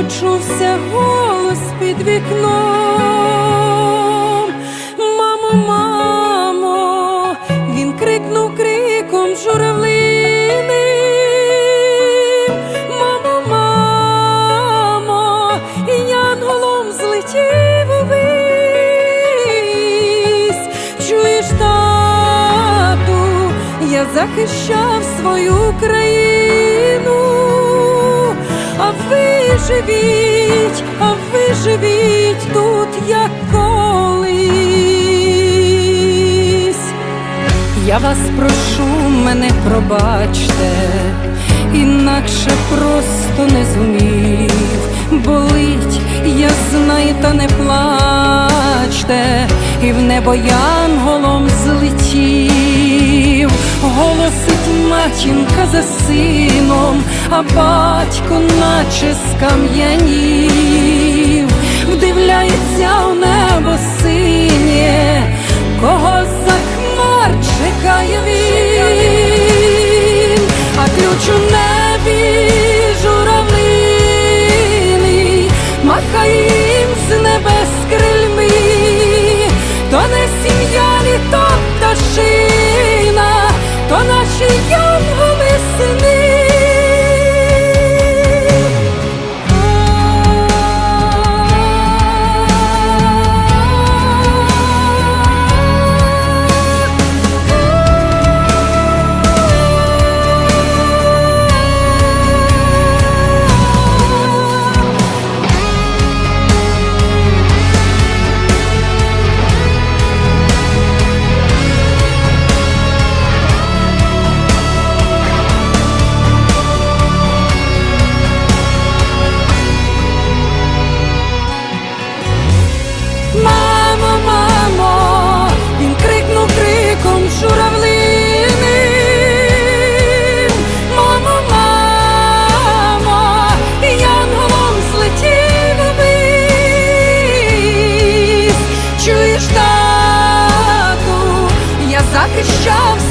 почувся голос під вікном. Мамо, мамо, він крикнув криком журавлиним. Мамо, мамо, і янголом злетів увись. Чуєш, тату, я захищав свою країну, а ви живіть, а ви живіть тут, як колись. Я вас прошу, мене пробачте, інакше просто не зумів. Болить, я знаю, та не плачте, і в небо янголом злетів. Голосить матінка за сином, а батько наче скам'янів, вдивляється у небо синє, захищав